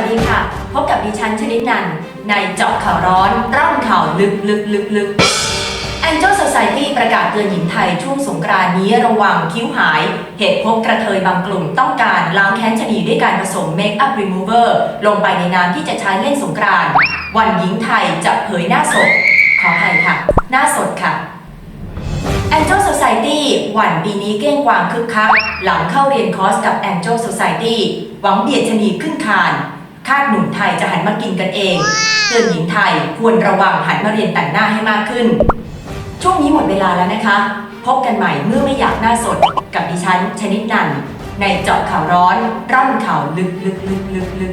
สดีค่ะ พบกับดิฉันชนิดนันในเจาะข่าวร้อน ร่อนข่าวลึกลึกลึกลึก Angel Society ประกาศเตือนหญิงไทยช่วงสงกรานต์นี้ระวังคิ้วหาย เหตุพบกระเทยบางกลุ่มต้องการล้างแค้นชนีด้วยการผสม Make Up Remover ลงไปในน้ำที่จะใช้เล่นสงกรานวันหญิงไทยจะเผยหน้าสด ขออภัยค่ะ หน้าสดค่ะ Angel Society หวันปีนี้เก้งกวางคึกคัก หลังเข้าเรียนคอร์สกับ Angel Society หวังเบียดชนีขึ้นคานาดหนุ่มไทยจะหันมากินกันเองเตือนหญิงไทยควรระวังหันมาเรียนแต่งหน้าให้มากขึ้น ช่วงนี้หมดเวลาแล้วนะคะ พบกันใหม่เมื่อไม่อยากหน้าสด กับดิฉันชนิดนันท์ในเจาะข่าวร้อน ร่อนข่าวลึกลึกลึกลึกลึก